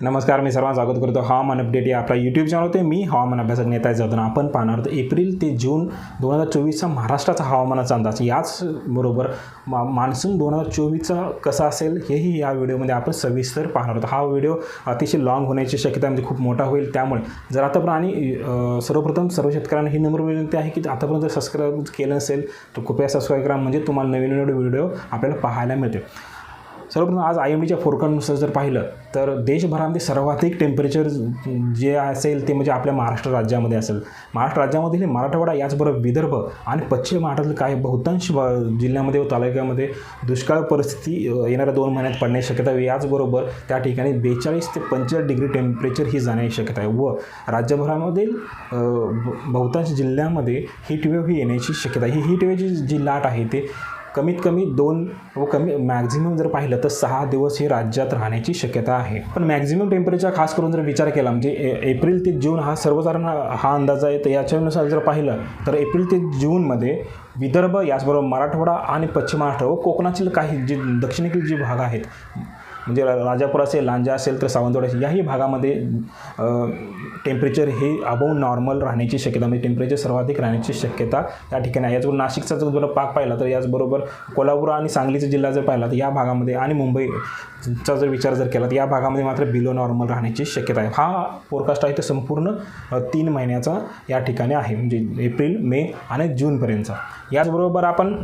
नमस्कार मी सर्वांना स्वागत करतो. हवामान अपडेट या आपला यूट्यूब चॅनल होते मी हवामान अभ्यासक नेता जातो आपण पाहणार आहोत एप्रिल ते जून दोन हजार चोवीसचा महाराष्ट्राचा हवामानाचा अंदाज. याच बरोबर मा मान्सून दोन हजार चोवीसचा कसा असेल हेही या व्हिडिओमध्ये आपण सविस्तर पाहणार आहोत. हा व्हिडिओ अतिशय लॉंग होण्याची शक्यता म्हणजे खूप मोठा होईल. त्यामुळे जर आतापर्यंत आणि सर्वप्रथम सर्व शेतकऱ्यांना ही नंबर विनंती आहे की आतापर्यंत जर सबस्क्राईब केलं नसेल तर कृपया सबस्क्राईब करा. म्हणजे तुम्हाला नवीन नवीन व्हिडिओ आपल्याला पाहायला मिळते सर्वप्रथम आज आय एम डीच्या फोरकानुसार जर पाहिलं तर देशभरामध्ये सर्वाधिक टेम्परेचर जे असेल ते म्हणजे आपल्या महाराष्ट्र राज्यामध्ये असेल. महाराष्ट्र राज्यामधील मराठवाडा याचबरोबर विदर्भ आणि पश्चिम महाराष्ट्रातील काही बहुतांश जिल्ह्यामध्ये व तालुक्यामध्ये दुष्काळ परिस्थिती येणाऱ्या दोन महिन्यात पडण्याची शक्यता आहे. याचबरोबर त्या ठिकाणी बेचाळीस ते पंचेचाळीस डिग्री टेम्परेचर ही जाण्याची शक्यता आहे. व राज्यभरामधील बहुतांश जिल्ह्यामध्ये हीटवेव्ह ही येण्याची शक्यता ही ही हीटवेव्हची जी लाट आहे ते कमीत कमी दोन व कमी मॅक्झिमम जर पाहिलं तर सहा दिवस हे राज्यात राहण्याची शक्यता आहे. पण मॅक्झिमम टेम्परेचर खास करून जर विचार केला म्हणजे ए- एप्रिल ते जून हा सर्वसाधारण हा हा अंदाज आहे. तर याच्यानुसार जर पाहिलं तर एप्रिल ते जूनमध्ये विदर्भ याचबरोबर मराठवाडा आणि पश्चिम महाराष्ट्र व कोकणातील काही जे दक्षिणेकडील जे भाग आहेत म्हणजे राजापूर असेल लांजा असेल तर सावंतवाडी असेल याही भागामध्ये टेम्परेचर हे अबव नॉर्मल राहण्याची शक्यता म्हणजे टेम्परेचर सर्वाधिक राहण्याची शक्यता या ठिकाणी आहे. याचबरोबर नाशिकचा जर जर पाक पाहिला तर याचबरोबर कोल्हापूर आणि सांगलीचा जिल्हा जर पाहिला तर या भागामध्ये आणि मुंबईचा जर विचार जर केला तर या भागामध्ये मात्र बिलो नॉर्मल राहण्याची शक्यता आहे. हा फोरकास्ट आहे तो संपूर्ण तीन महिन्याचा या ठिकाणी आहे म्हणजे एप्रिल मे आणि जूनपर्यंतचा. याचबरोबर आपण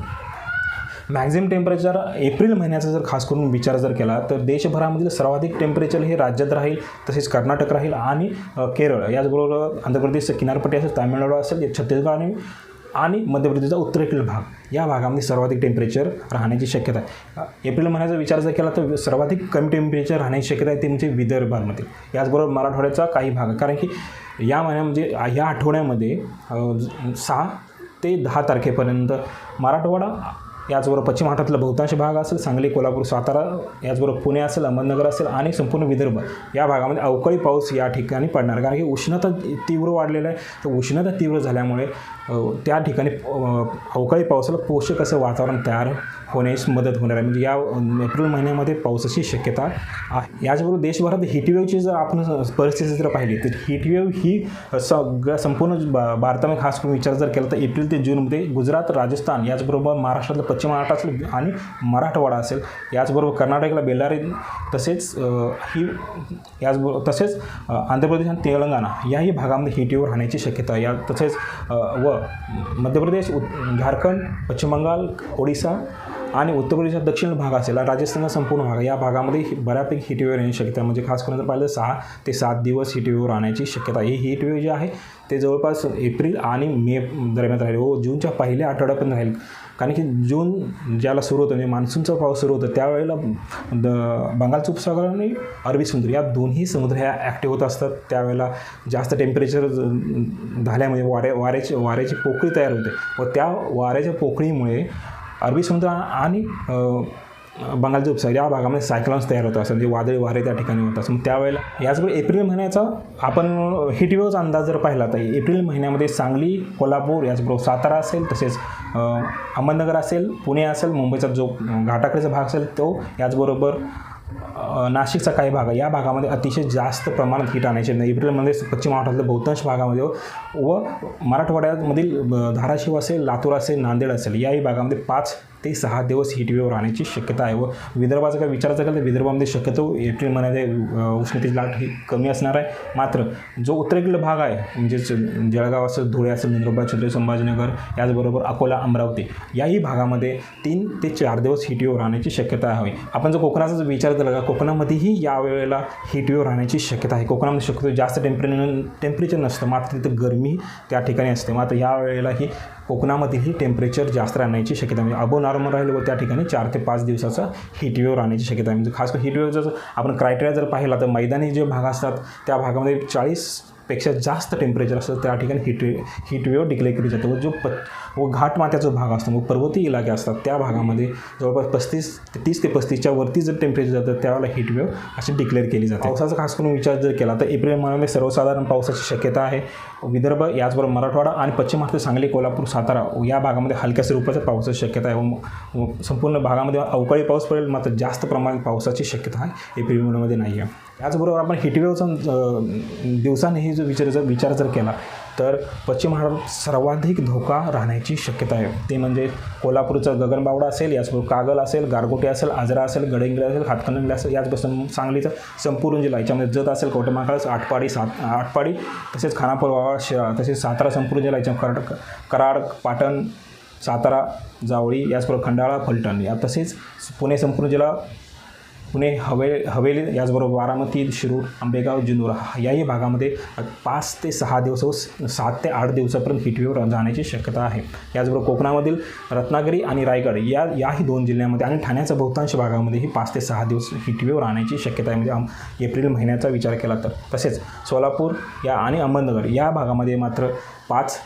मॅक्झिमम टेम्परेचर एप्रिल महिन्याचा जर खास करून विचार जर केला तर देशभरामधील सर्वाधिक टेम्परेचर हे राज्यात राहील तसेच कर्नाटक राहील आणि केरळ. याचबरोबर आंध्र प्रदेशचं किनारपट्टी असेल तामिळनाडू असेल छत्तीसगड आणि आणि मध्य प्रदेशचा उत्तरेकडील भाग. या भागामध्ये सर्वाधिक टेम्परेचर राहण्याची शक्यता आहे. एप्रिल महिन्याचा विचार जर केला तर सर्वाधिक कमी टेम्परेचर राहण्याची शक्यता आहे ते म्हणजे विदर्भामध्ये. याचबरोबर मराठवाड्याचा काही भाग आहे. कारण की या महिन्यामध्ये म्हणजे या आठवड्यामध्ये सहा ते दहा तारखेपर्यंत मराठवाडा याचबरोबर पश्चिम महाराष्ट्रातला बहुतांश भाग असेल सांगली कोल्हापूर सातारा याचबरोबर पुणे असेल अहमदनगर असेल आणि संपूर्ण विदर्भ या भागामध्ये अवकाळी पाऊस या ठिकाणी पडणार. कारण की उष्णता तीव्र वाढलेलं आहे. तर उष्णता तीव्र झाल्यामुळे त्या ठिकाणी अवकाळी पावसाला पोषक असं वातावरण तयार होण्यास मदत होणार आहे. म्हणजे या एप्रिल महिन्यामध्ये पावसाची शक्यता आहे. याचबरोबर देशभरात हिटवेवची जर आपण परिस्थिती जर पाहिली तर हिटवेव ही सगळ्या संपूर्ण भारतामध्ये खास करून विचार जर केला तर एप्रिल ते जूनमध्ये गुजरात राजस्थान याचबरोबर महाराष्ट्रातलं पश्चिम महाराष्ट्र असेल आणि मराठवाडा असेल याचबरोबर कर्नाटकला बेल्लारी तसेच ही याचबरोबर तसेच आंध्र प्रदेश आणि तेलंगणा याही भागामध्ये हिटीवर राहण्याची शक्यता या तसेच व मध्य प्रदेश झारखंड पश्चिम बंगाल ओडिसा आणि उत्तर प्रदेशात दक्षिण भाग असेल आणि राजस्थानचा संपूर्ण भाग या भागामध्ये बऱ्यापैकी हिटवेव्ह राहण्याची शक्यता म्हणजे खास करून जर पाहिलं सहा ते सात दिवस हिटवेव्ह राहण्याची शक्यता ही हिटवेव जे आहे ते जवळपास एप्रिल आणि मे दरम्यान राहील व जूनच्या पहिल्या आठवड्यापर्यंत राहील. कारण की जून ज्याला सुरू होतं म्हणजे मान्सूनचा पाऊस सुरू होतं त्यावेळेला द बंगालचा उपसागर आणि अरबी समुद्र या दोन्ही समुद्र ह्या ॲक्टिव्ह होत असतात. त्यावेळेला जास्त टेम्परेचर झाल्यामुळे वाऱ्या वाऱ्याची वाऱ्याची पोकळी तयार होते. व त्या वाऱ्याच्या पोकळीमुळे अरबी समुद्र आणि बंगालचा उपसागर या भागामध्ये सायक्लॉन्स तयार होतात म्हणजे वादळी वारे त्या ठिकाणी होतात. मग त्यावेळेला याचबरोबर एप्रिल महिन्याचा आपण हिटवेवचा अंदाज जर पाहिला तर एप्रिल महिन्यामध्ये सांगली कोल्हापूर याचबरोबर सातारा असेल तसेच अहमदनगर असेल पुणे असेल मुंबईचा जो घाटाकडेचा भाग असेल तो याचबरोबर नाशिकचा काही भाग आहे. या भागामध्ये अतिशय जास्त प्रमाणात हीट आणायचे नाही एप्रिलमध्ये पश्चिम महाराष्ट्रातल्या बहुतांश भागामध्ये हो, व मराठवाड्यामधील ब- धाराशिव असेल लातूर असेल नांदेड असेल याही भागामध्ये पाच ते सहा दिवस हीटवेव्ह राहण्याची शक्यता आहे. व विदर्भाचा काय विचार केला तर विदर्भामध्ये शक्यतो एप्रिल महिन्यामध्ये उष्णतेची लाट ही कमी असणार आहे. मात्र जो उत्तरेकडील भाग आहे म्हणजेच जळगाव असेल धुळे असेल नंदुरबार छत्रपती संभाजीनगर याचबरोबर अकोला अमरावती याही भागामध्ये तीन ते चार दिवस हिटवेव्ह राहण्याची शक्यता आहे. आपण जर कोकणाचा जर विचार केला का कोकणामध्येही यावेळेला हिटवेव्ह राहण्याची शक्यता आहे. कोकणामध्ये शक्यतो जास्त टेम्परे टेम्परेचर नसतं. मात्र तिथं गरमी त्या ठिकाणी असते. मात्र यावेळेला ही कोकणामध्येही टेम्परेचर जास्त राहण्याची शक्यता म्हणजे अबो नॉर्मल राहील व त्या ठिकाणी चार ते पाच दिवसाचा हिटवेव्ह राहण्याची शक्यता आहे. म्हणजे खास करून हिटवेव्ह जर आपण क्रायटेरिया जर पाहिला तर मैदानी जे भाग असतात त्या भागामध्ये चाळीस पेक्षा जास्त टेम्परेचर असतं त्या ठिकाणी हिट हिटवेव्ह डिक्लेअर केली जाते. व जो प व घाटमाथ्याचा जो भाग असतो मग पर्वतीय इलाके असतात त्या भागामध्ये जवळपास पस्तीस ते तीस ते पस्तीसच्या वरती जर टेम्परेचर जातं त्यावेळेला हिटवेव्ह अशी डिक्लेअर केली जाते. पावसाचा खास करून विचार जर केला तर एप्रिल महिन्यामध्ये सर्वसाधारण पावसाची शक्यता आहे. विदर्भ याचबरोबर मराठवाडा आणि पश्चिम महाराष्ट्र सांगली कोल्हापूर सातारा या भागामध्ये हलक्या स्वरूपाच्या पावसाची शक्यता आहे. व संपूर्ण भागामध्ये अवकाळी पाऊस पडेल मात्र जास्त प्रमाणात पावसाची शक्यता आहे एप्रिल महिन्यामध्ये नाही आहे त्याचबरोबर आपण हिटवेवचा दिवसाने हे जो विचार जर विचार जर केला तर पश्चिम महाराष्ट्रात सर्वाधिक धोका राहण्याची शक्यता आहे. ते म्हणजे कोल्हापूरचा गगनबावडा असेल याचबरोबर कागल असेल गारगोटे असेल आजरा असेल गडहिंग्लज असेल हातकणंगले असेल याचपासून सांगलीचं संपूर्ण जिल्हा याच्यामध्ये जत असेल कवटमाकाळ आटपाडी सात आटपाडी तसेच खानापूर वावा शिरा तसेच सातारा संपूर्ण जिल्हा याच्या कराड कराड पाटण सातारा जावळी याचबरोबर खंडाळा फलटण या तसेच पुणे संपूर्ण जिल्हा पुणे हवे हवेली याचबरोबर बारामती शिरूर आंबेगाव जिंदूर याही भागामध्ये पाच ते सहा दिवस सात ते आठ दिवसापर्यंत हिटवेव्ह जाण्याची शक्यता आहे. याचबरोबर कोकणामधील रत्नागिरी आणि रायगड या याही दोन जिल्ह्यामध्ये आणि ठाण्याच्या बहुतांश भागामध्ये ही पाच ते सहा दिवस हिटवेव्ह राहण्याची शक्यता आहे. म्हणजे एप्रिल महिन्याचा विचार केला तर. तसेच सोलापूर या आणि अहमदनगर या भागामध्ये मात्र पाच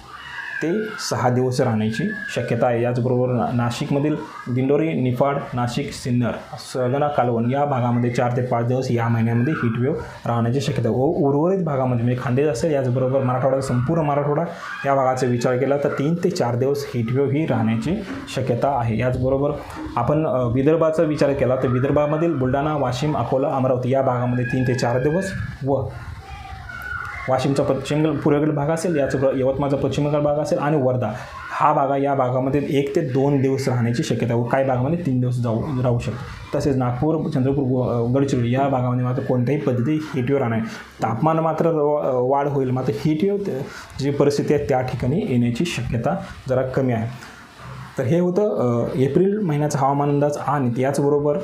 ते सहा दिवस राहण्याची शक्यता आहे. याचबरोबर ना नाशिकमधील दिंडोरी निफाड नाशिक सिन्नर सगना कालवण या भागामध्ये चार ते पाच दिवस या महिन्यामध्ये हिटवेव्ह राहण्याची शक्यता व उर्वरित भागामध्ये म्हणजे खानदेश असेल याचबरोबर मराठवाडा संपूर्ण मराठवाडा या भागाचा विचार केला तर तीन ते चार दिवस हिटवेव्ह ही राहण्याची शक्यता आहे. याचबरोबर आपण विदर्भाचा विचार केला तर विदर्भामधील बुलढाणा वाशिम अकोला अमरावती या भागामध्ये तीन ते चार दिवस व वाशिमचा पश्चिम पूर्वेकडील भाग असेल याचं प्र- यवतमाळचा पश्चिमेकडील भाग असेल आणि वर्धा. हा भागा या भागामध्ये एक ते दोन दिवस राहण्याची शक्यता व काही भागामध्ये तीन दिवस जाऊ राहू शकतो. तसेच नागपूर चंद्रपूर गडचिरोली या भागामध्ये मात्र कोणत्याही पद्धती हिटवेव्ह राहणार तापमान मात्र वाढ होईल. मात्र हिटवेव्ह जी परिस्थिती आहे त्या ठिकाणी येण्याची शक्यता जरा कमी आहे. तर हे होतं एप्रिल महिन्याचा हवामान अंदाज आणि त्याचबरोबर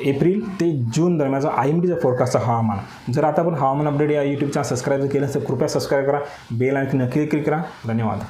एप्रिल ते जून दरम्यानचा आय एम डीचा फोरकास्टचा हवामान. जर आता आपण हवामान अपडेट या यूट्यूब चॅनल सबस्क्राईब केलं तर कृपया सबस्क्राईब करा बेल आणि नक्की क्लिक करा. धन्यवाद.